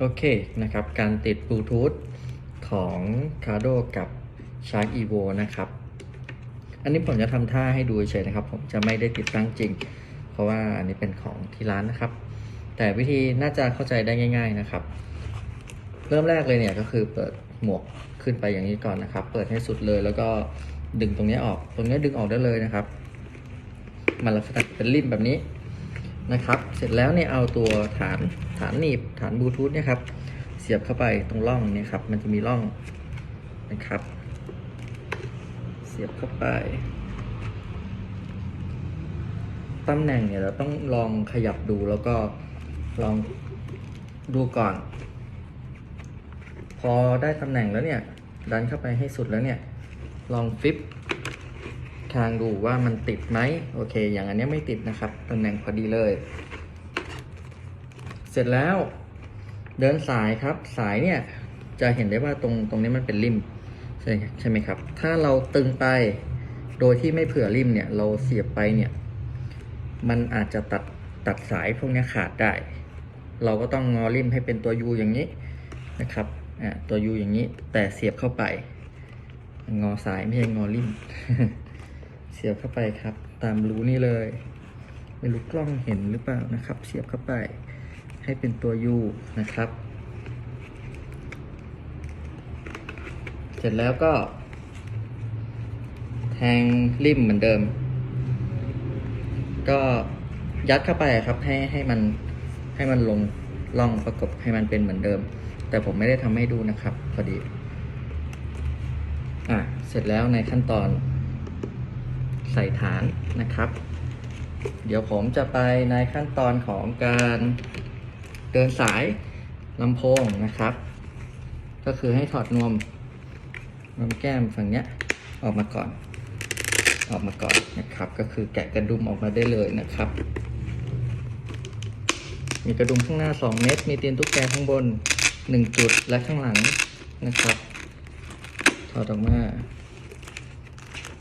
โอเคนะครับ การติดบลูทูธของ c a r d o กับ Shark Evo นะครับ อันนี้ผมจะทำท่าให้ดูเฉยนะครับ ผมจะไม่ได้ติดตั้งจริง เพราะว่าอันนี้เป็นของที่ร้านนะครับ แต่วิธีน่าจะเข้าใจได้ง่าย ๆนะครับ เริ่มแรกเลยเนี่ยก็คือเปิดหมวกขึ้นไปอย่างนี้ก่อนนะครับ เปิดให้สุดเลยแล้วก็ดึงตรงนี้ออก ตรงนี้ดึงออกได้เลยนะครับ มันลักษณะเป็นริมแบบนี้ นะครับ เสร็จแล้วเนี่ยเอาตัวฐานฐานหนีบฐานบลูทูธเนี่ยครับเสียบเข้าไปตรงร่องเนี่ยครับ มันจะมีร่องนะครับ เสียบเข้าไปตำแหน่งเนี่ยเราต้องลองขยับดูแล้วก็ลองดูก่อน พอได้ตำแหน่งแล้วเนี่ย ดันเข้าไปให้สุดแล้วเนี่ย ลองฟิป คางดูว่ามันติดไหมโอเค อย่างอันนี้ไม่ติดนะครับตำแหน่งพอดีเลย เสร็จแล้ว เดินสายครับ สายเนี่ยจะเห็นได้ว่าตรงตรงนี้มันเป็นริมใช่ใช่ไหมครับ ถ้าเราตึงไปโดยที่ไม่เผื่อริมเนี่ย เราเสียบไปเนี่ย มันอาจจะตัดตัดสายพวกนี้ขาดได้ เราก็ต้องงอริมให้เป็นตัวยูอย่างนี้นะครับอ่าตัวยูอย่างนี้แต่เสียบเข้าไป งอสายไม่ใช่งอริม สียบเข้าไปครับ ตามรูนี่เลย ไม่รู้กล้องเห็นหรือเปล่านะครับ เสียบเข้าไปให้เป็นตัวยูนะครับ เสร็จแล้วก็ แทงริมเหมือนเดิม ก็ยัดเข้าไปครับให้ให้มันให้มันลงล่องประกบให้มันเป็นเหมือนเดิม แต่ผมไม่ได้ทำให้ดูนะครับ พอดี อะ เสร็จแล้วในขั้นตอน ใส่ฐานนะครับ เดี๋ยวผมจะไปในขั้นตอนของการเดินสายลำโพงนะครับ ก็คือให้ถอดนวมนวมแก้มฝั่งเนี้ยออกมาก่อน ออกมาก่อนนะครับ ก็คือแกะกระดุมออกมาได้เลยนะครับ มีกระดุมข้างหน้า 2 เม็ดมีเตียนตุ๊กแกข้างบน 1 จุดและข้างหลังนะครับถอดออกมา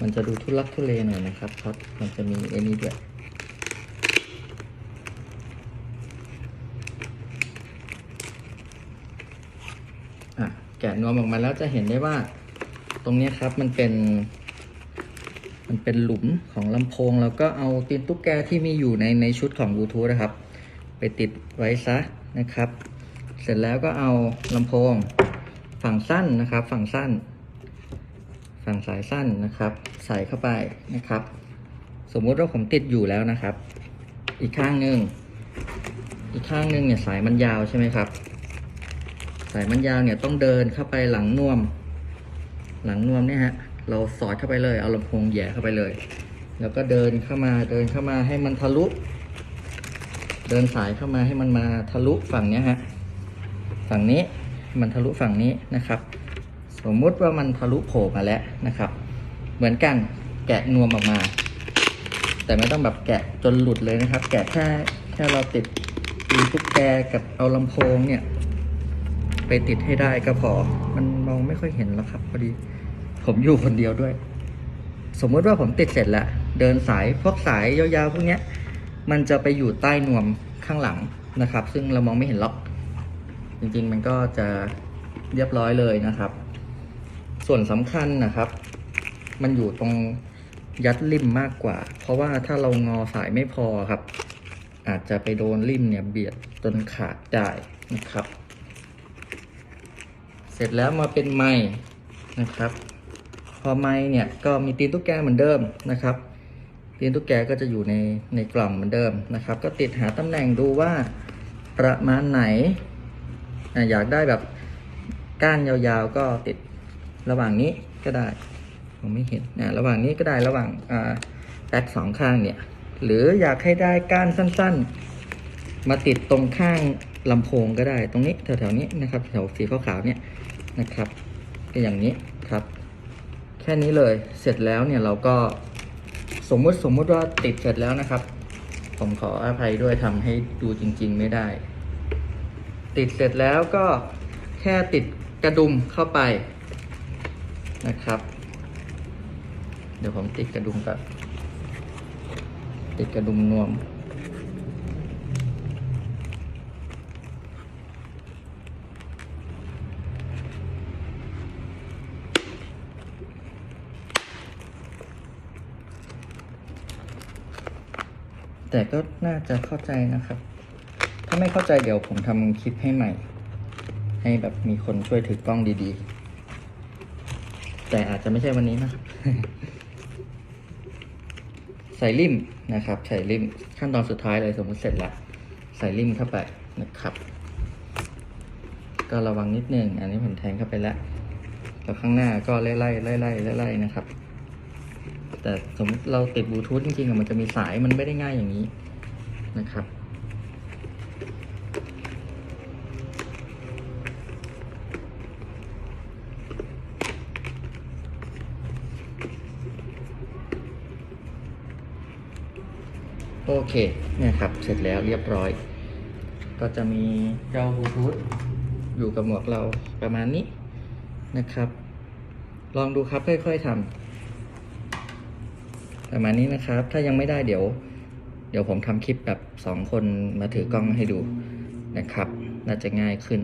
มันจะดูทุลักทุเลหน่อยนะครับ เพราะมันจะมีไอ้นี้ด้วยอะแกะนวมออกมาแล้วจะเห็นได้ว่าตรงนี้ครับมันเป็น มันเป็นหลุมของลำโพง แล้วก็เอาตีนตุ๊กแกที่มีอยู่ในในชุดของบลูทูธนะครับ ไปติดไว้ซะนะครับ เสร็จแล้วก็เอาลำโพงฝั่งสั้นนะครับ ฝั่งสั้น ฝั่งสายสั้นนะครับ ใส่เข้าไปนะครับ สมมุติว่าผมติดอยู่แล้วนะครับ อีกข้างหนึ่งอีกข้างหนึ่งเนี่ยสายมันยาวใช่ไหมครับ สายมันยาวเนี่ยต้องเดินเข้าไปหลังนวม หลังนวมเนี่ยฮะเราสอดเข้าไปเลยเอาลำโพงแย่เข้าไปเลย แล้วก็เดินเข้ามาเดินเข้ามาให้มันทะลุ เดินสายเข้ามาให้มันมาทะลุฝั่งเนี้ยฮะฝั่งนี้มันทะลุฝั่งนี้นะครับ สมมติว่ามันทะลุโผล่มาแล้วนะครับ เหมือนกันแกะนวมออกมา แต่ไม่ต้องแบบแกะจนหลุดเลยนะครับ แกะแค่แค่เราติดตีตุ๊กแกกับเอาลำโพงเนี่ย ไปติดให้ได้ก็พอ มันมองไม่ค่อยเห็นแล้วครับ พอดี ผมอยู่คนเดียวด้วย สมมติว่าผมติดเสร็จแล้วเดินสายพวกสายยาวๆพวกเนี้ย มันจะไปอยู่ใต้นวมข้างหลังนะครับ ซึ่งเรามองไม่เห็นล็อก จริงๆ มันก็จะเรียบร้อยเลยนะครับ ส่วนสำคัญนะครับ มันอยู่ตรงยัดริมมากกว่า เพราะว่าถ้าเรางอสายไม่พอครับ อาจจะไปโดนริมเนี่ยเบียดจนขาดได้นะครับ เสร็จแล้วมาเป็นไม้นะครับ พอไม้เนี่ยก็มีตีนตุ๊กแกเหมือนเดิมนะครับตีนตุ๊กแกก็จะอยู่ในในกล่องเหมือนเดิมนะครับ ก็ติดหาตำแหน่งดูว่าประมาณไหน อยากได้แบบก้านยาวๆก็ติด ระหว่างนี้ก็ได้ผมไม่เห็นนะระหว่างนี้ก็ได้ระหว่างแบ็คสองข้างเนี่ย หรืออยากให้ได้ก้านสั้น ๆ มาติดตรงข้างลำโพงก็ได้ตรงนี้แถวๆนี้นะครับแถวสีขาวๆเนี่ยนะครับก็อย่างนี้ครับ แค่นี้เลยเสร็จแล้วเนี่ยเราก็สมมุติสมมุติว่าติดเสร็จแล้วนะครับ ผมขออภัยด้วยทำให้ดูจริง ๆ ไม่ได้ ติดเสร็จแล้วก็แค่ติดกระดุมเข้าไป นะครับ เดี๋ยวผมติดกระดุมกับติดกระดุมนวม แต่ก็น่าจะเข้าใจนะครับ ถ้าไม่เข้าใจเดี๋ยวผมทำคลิปให้ใหม่ ให้แบบมีคนช่วยถือกล้องดีๆ แต่อาจจะไม่ใช่วันนี้นะ ใส่ริมนะครับ ใส่ริมขั้นตอนสุดท้ายเลยสมมติเสร็จแล้วใส่ริมเข้าไปนะครับ ก็ระวังนิดนึง อันนี้ผมแทงเข้าไปแล้วแล้วข้างหน้าก็ไล่ไล่ไล่ไล่ไล่ไล่นะครับ แต่สมมติเราติดบลูทูธจริงๆอะมันจะมีสายมันไม่ได้ง่ายอย่างนี้นะครับ เคเนี่ยครับ เสร็จแล้วเรียบร้อย ก็จะมีเจ้าบลูทูธอยู่กับหมวกเราประมาณนี้นะครับ ลองดูครับค่อย ๆทำประมาณนี้นะครับ ถ้ายังไม่ได้เดี๋ยว เดี๋ยวผมทำคลิปแบบสองคนมาถือกล้องให้ดูนะครับ น่าจะง่ายขึ้น